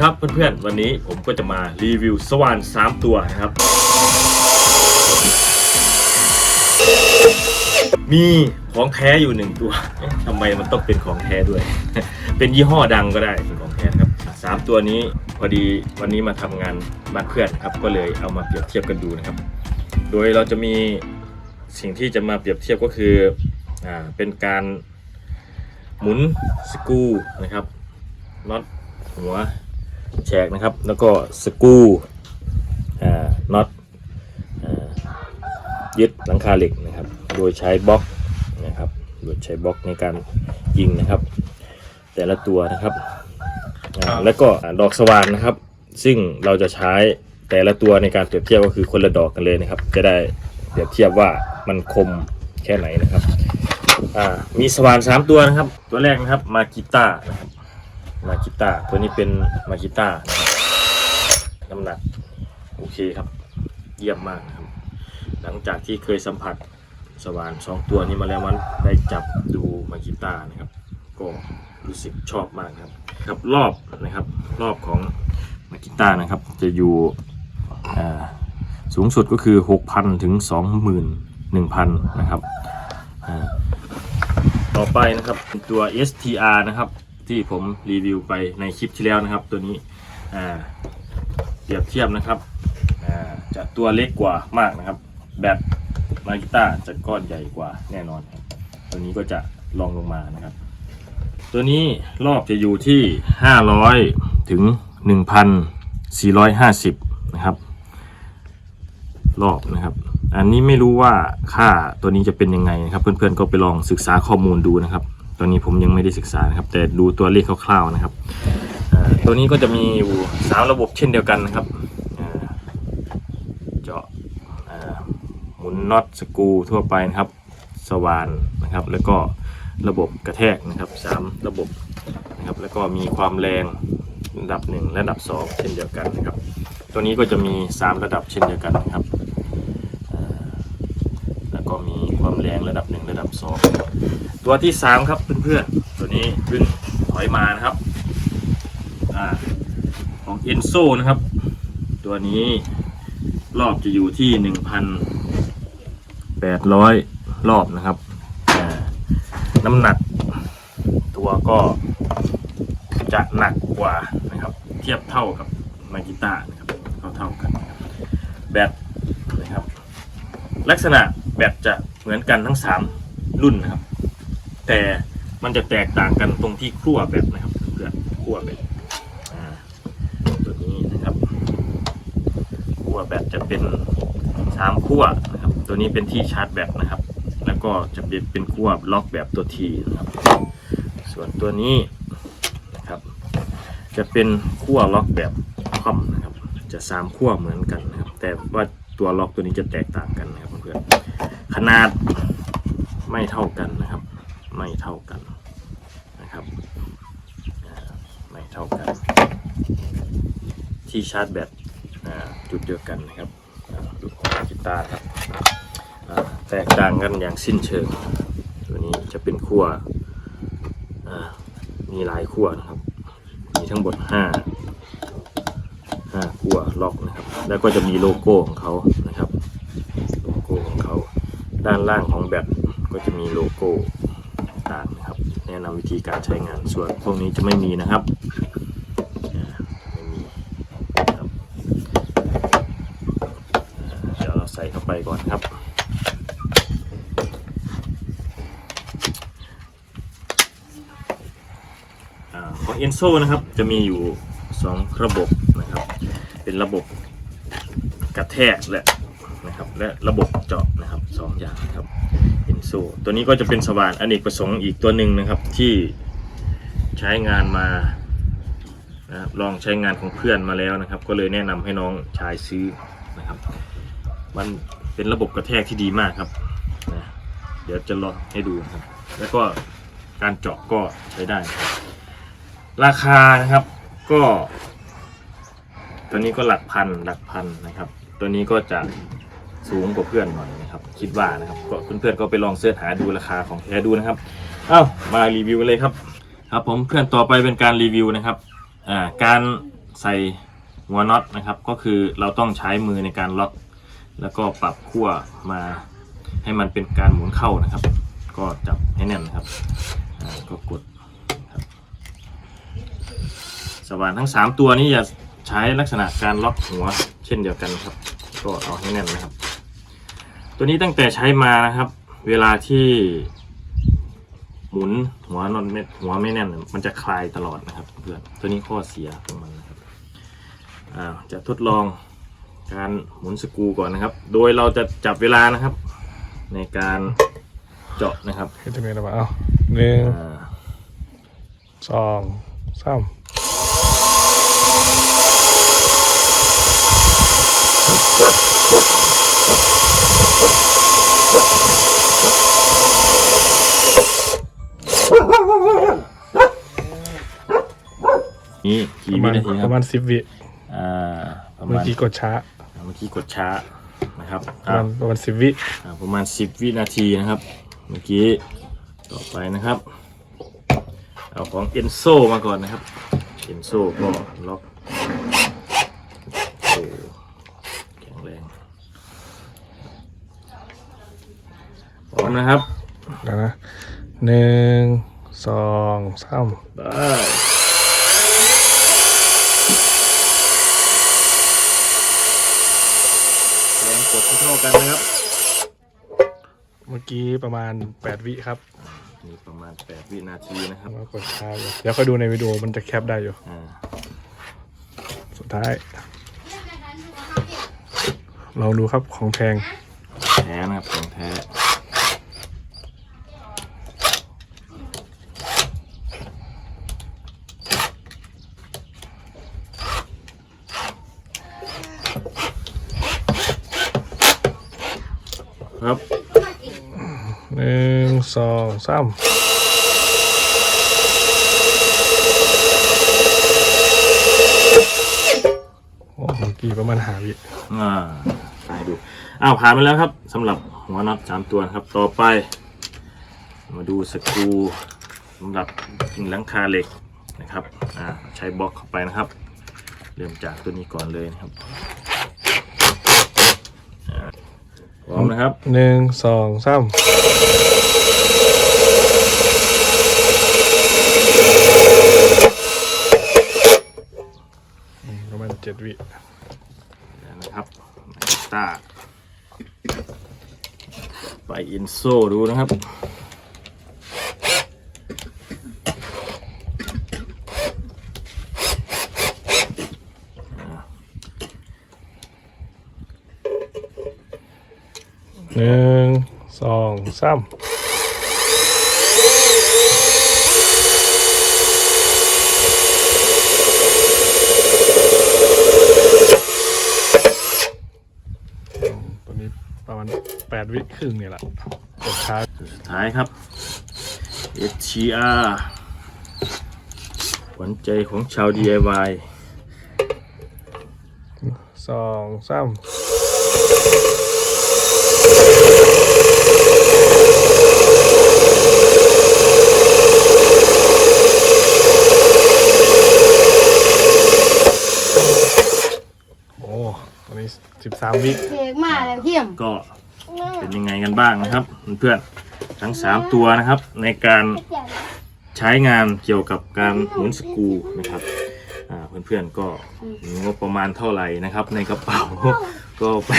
ครับเพื่อนๆ วันนี้ผมก็จะมารีวิวสว่าน 3 ตัวนะครับ มีของแท้อยู่หนึ่งตัวเอ๊ะทำไมมันต้องเป็นของแท้ด้วย เป็นยี่ห้อดังก็ได้เป็นของแท้ครับสามตัวนี้พอดีวันนี้มาทำงานบ้านเพื่อนครับ ก็เลยเอามาเปรียบเทียบกันดูนะครับ โดยเราจะมีสิ่งที่จะมาเปรียบเทียบก็คืออ่าเป็นการหมุนสกูนะครับน็อตหัว แฉกนะครับ แล้วก็สกรูอ่าน็อตอ่ายึดหลังคาเหล็กนะครับ โดยใช้บล็อกนะครับ โดยใช้บล็อกในการยิงนะครับ แต่ละตัวนะครับอ่าแล้วก็ดอกสว่านนะครับ ซึ่งเราจะใช้แต่ละตัวในการเปรียบเทียบก็คือคนละดอกกันเลยนะครับ จะได้เปรียบเทียบว่ามันคมแค่ไหนนะครับอ่ามีสว่าน3ตัวนะครับ ตัวแรกนะครับมากิต้านะครับ มากิต้าตัวนี้เป็นมากิต้านะครับน้ำหนักโอเคครับ เยี่ยมมากครับ หลังจากที่เคยสัมผัสสว่าน2ตัวนี้มาแล้วมันได้จับดูมากิต้านะครับ ก็รู้สึกชอบมากครับ ครับรอบนะครับ รอบของมากิต้านะครับ จะอยู่สูงสุดก็คือ 6,000 ถึง 21,000 นะครับ ต่อไปนะครับตัว STR นะครับ ที่ผมรีวิวไปในคลิปที่แล้วนะครับ ตัวนี้เปรียบเทียบนะครับจะตัวเล็กกว่ามากนะครับ แบบมากิต้าจะก้อนใหญ่กว่าแน่นอนครับตัวนี้ก็จะลองลงมานะครับ ตัวนี้รอบจะอยู่ที่ 500 ถึง 1,450 นะครับ รอบนะครับ อันนี้ไม่รู้ว่าค่าตัวนี้จะเป็นยังไงนะครับ เพื่อนๆก็ไปลองศึกษาข้อมูลดูนะครับ ตัวนี้ผมยังไม่ได้ศึกษานะครับ แต่ดูตัวเลขคร่าวๆนะครับตัวนี้ก็จะมีอยู่สามระบบเช่นเดียวกันนะครับเจาะหมุนน็อตสกูทั่วไปนะครับ สว่านนะครับ แล้วก็ระบบกระแทกนะครับสามระบบนะครับ แล้วก็มีความแรงระดับหนึ่งระดับสองเช่นเดียวกันนะครับ ตัวนี้ก็จะมีสามระดับเช่นเดียวกันนะครับแล้วก็มีความแรงระดับหนึ่งระดับสอง ตัวที่สามครับเพื่อนๆตัวนี้เพิ่งถอยมานะครับอของเอ็นโซนะครับ ตัวนี้รอบจะอยู่ที่หนึ่งพันแปดร้อยรอบนะครับน้ำหนักตัวก็จะหนักกว่านะครับ เทียบเท่ากับมากิต้านะครับเท่าเท่ากันแบตนะครับ ลักษณะแบตจะเหมือนกันทั้ง 3 รุ่นนะครับ แต่มันจะแตกต่างกันตรงที่ขั้วแบตนะครับเพื่อนขั้วแบตตัวนี้นะครับขั้วแบตจะเป็นสามขั้วนะครับตัวนี้เป็นที่ชาร์จแบตนะครับ แล้วก็จะเป็นเป็นขั้วล็อกแบบตัวทีนะครับ ส่วนตัวนี้นะครับ จะเป็นขั้วล็อกแบบคอมนะครับ จะสามขั้วเหมือนกันนะครับ แต่ว่าตัวล็อกตัวนี้จะแตกต่างกันนะครับเพื่อนขนาดไม่เท่ากันนะครับ ไม่เท่ากันนะครับไม่เท่ากัน ที่ชาร์จแบตจุดเดียวกันนะครับอ่าลูกของกีตาร์ครับแตกต่างกันอย่างสิ้นเชิง ตัวนี้จะเป็นขั้วมีหลายขั้วนะครับ มีทั้งหมดห้าห้าขั้วล็อกนะครับ แล้วก็จะมีโลโก้ของเขานะครับ โลโก้ของเขา ด้านล่างของแบตก็จะมีโลโก้ต่างๆนะครับ แนะนำวิธีการใช้งาน ส่วนพวกนี้จะไม่มีนะครับไม่มีนะครับเดี๋ยวเราใส่เข้าไปก่อนครับอของ Enso นะครับจะมีอยู่ 2 ระบบนะครับ เป็นระบบกระแทกและนะครับและระบบเจาะนะครับสองอย่างนะครับ Enso ตัวนี้ก็จะเป็นสว่านอเนกประสงค์อีกตัวหนึ่งนะครับที่ใช้งานมานะครับลองใช้งานของเพื่อนมาแล้วนะครับ ก็เลยแนะนำให้น้องชายซื้อนะครับ มันเป็นระบบกระแทกที่ดีมากครับนะเดี๋ยวจะลองให้ดูครับ แล้วก็การเจาะก็ใช้ได้ครับราคานะครับก็ ตัวนี้ก็หลักพันหลักพันนะครับ ตัวนี้ก็จะ สูงกว่าเพื่อนหน่อยนะครับ คิดว่านะครับก็เพื่อนๆก็ไปลองเสิร์ชหาดูราคาของแท้ดูนะครับเอ้ามารีวิวเลยครับ ครับผมเพื่อนต่อไปเป็นการรีวิวนะครับอ่าการใส่หัวน็อตนะครับ ก็คือเราต้องใช้มือในการล็อก แล้วก็ปรับขั้วมาให้มันเป็นการหมุนเข้านะครับ ก็จับให้แน่นนะครับอ่าก็กดครับสว่านทั้ง 3 ตัวนี้จะใช้ลักษณะการล็อกหัวเช่นเดียวกันครับ ก็เอาให้แน่นนะครับ ตัวนี้ตั้งแต่ใช้มานะครับ เวลาที่ หมุนหัวนอนไม่หัวไม่แน่น มันจะคลายตลอดนะครับเพื่อนตัวนี้ข้อเสียของมันนะครับอ่าจะทดลองการหมุนสกรูก่อนนะครับ โดยเราจะจับเวลานะครับ ในการเจาะนะครับเฮ็ดจังไงล่ะวะเอาหนึ่งอ่าสองสาม นี่ปกี่ระวิมาณนาทีคปรับระมาณสิบวิอ่าประเมื่อมาณกี้กดช้าเมื่อกี้กดช้านะครับประอ่ามาณประมาณสิบวิอ่าประมาณ10วินาทีนะครับ เมื่อกี้ต่อไปนะครับ เอาของเอนโซมาก่อนนะครับเอนโซก็ล็อกโอ้แข็งแรง พร้อมนะครับแล้วนะหนึ่งสองสามได้แรงกดเท่าๆกันนะครับ เมื่อกี้ประมาณแปดวิครับมีประมาณ 8 วินาทีนะครับแล้วกดช้าอยู่เดี๋ยวค่อยดูในวิดีโอมันจะแคปได้อยู่ อ่าสุดท้ายลองดูครับของแพง แท้นะครับของแท้ ครับ หนึ่ง สองสามโอ้เมื่อกี้ประมาณหาวิอ่าให้ดู อ้าวผ่านไปแล้วครับสำหรับหัวน็อตสามตัวนะครับ ต่อไป มาดูสกรูสำหรับยิงหลังคาเหล็กนะครับ อ่า ใช้บล็อกเข้าไปนะครับ เริ่มจากตัวนี้ก่อนเลยนะครับอ่าพร้อมนะครับหนึ่งสองสามอืมประมาณเจ็ดวิ แล้วนะครับตาไปอิน โซ่ดูนะครับ หนึ่งสองสามตัวนี้ประมาณแปดวิครึ่งเนี่ยแหละ กดช้าสุดท้ายครับ HCR ขวัญใจของชาว DIY สองสามโอ้ตัวนี้สิบสามวิเพลงมาแล้วเทียม ก็ เป็นยังไงกันบ้างนะครับเพื่อนๆทั้ง 3 ตัวนะครับ ในการใช้งานเกี่ยวกับการหมุนสกรูนะครับอ่าเพื่อนๆก็มีงบประมาณเท่าไหร่นะครับ ในกระเป๋าก็ไป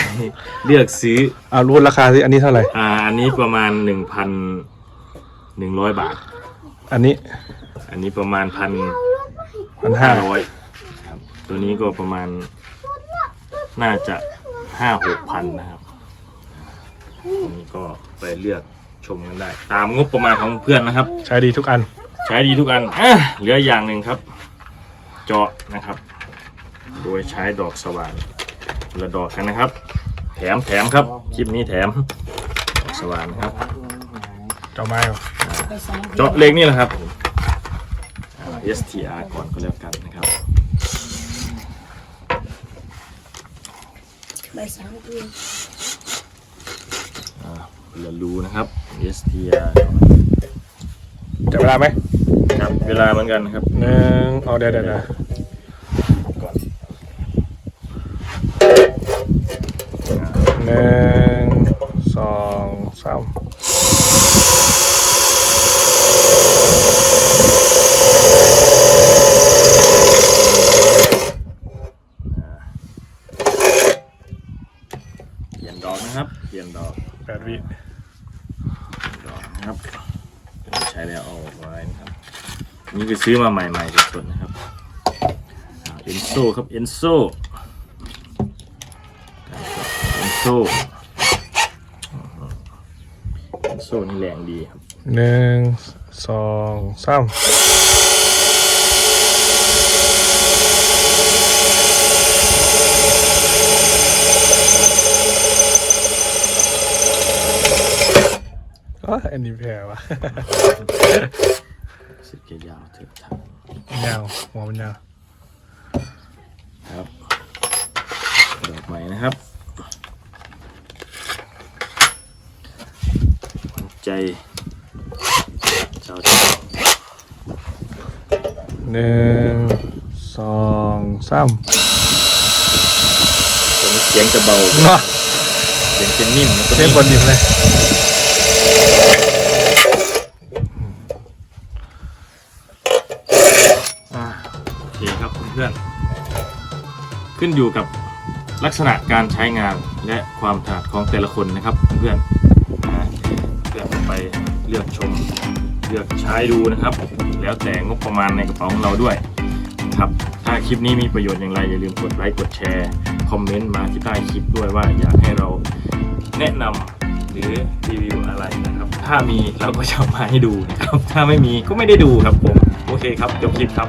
เลือกซื้ออ่ารู้ราคาสิอันนี้เท่าไหร่อ่าอันนี้ประมาณ 1,100 บาท อันนี้อันนี้ประมาณพันพันห้าห้าร้อยครับตัวนี้ก็ประมาณน่าจะห้าหกพันนะครับ อันนี้ก็ไปเลือกชมกันได้ ตามงบประมาณของเพื่อนนะครับ ใช้ดีทุกอัน ใช้ดีทุกอันอะเหลืออย่างหนึ่งครับ เจาะนะครับ โดยใช้ดอกสว่านคนละดอกกันนะครับ แถมแถมครับคลิปนี้แถมดอกสว่านนะครับเจ้าไม้เหรอเจาะเล็กนี่แหละครับอ่า STR ก่อนก็แล้วกันนะครับใบสามตัว อย่ารู้นะครับ STR จับเวลาไหมครับ เวลาเหมือนกันครับหนึ่งเอาเดี๋ยวเดี๋ยวนะหนึ่งสองสาม นะครับใช้แล้วเอาไว้นะครับนี่คือซื้อมาใหม่ๆสดๆนะครับเอ็นโซครับเอ็นโซเอ็นโซเอ็นโซนี่แรงดีครับหนึ่งสองสาม อ๋ออันนี้แพ้วะสึกจะยาวเถอะครับยาวหัวมันยาวครับดอกใหม่นะครับขวัญใจเจ้าเจ้าหนึ่งสองสามตัวนี้เสียงจะเบาเนาะเสียงจะนิ่มนะตัวเล่นนี้บอลดิบเลย นอยู่กับลักษณะการใช้งานและความถนัดของแต่ละคนนะครับเพื่อนนะเพื่อนไปเลือกชมเลือกใช้ดูนะครับ แล้วแต่งบประมาณในกระเป๋าของเราด้วยนะครับถ้าคลิปนี้มีประโยชน์อย่างไรอย่าลืมกดไลค์กดแชร์คอมเมนต์มาที่ใต้คลิปด้วยว่าอยากให้เราแนะนำหรือรีวิวอะไรนะครับ ถ้ามีเราก็จะมาให้ดูนะครับ ถ้าไม่มีก็ไม่ได้ดูครับผม โอเคครับจบคลิปครับ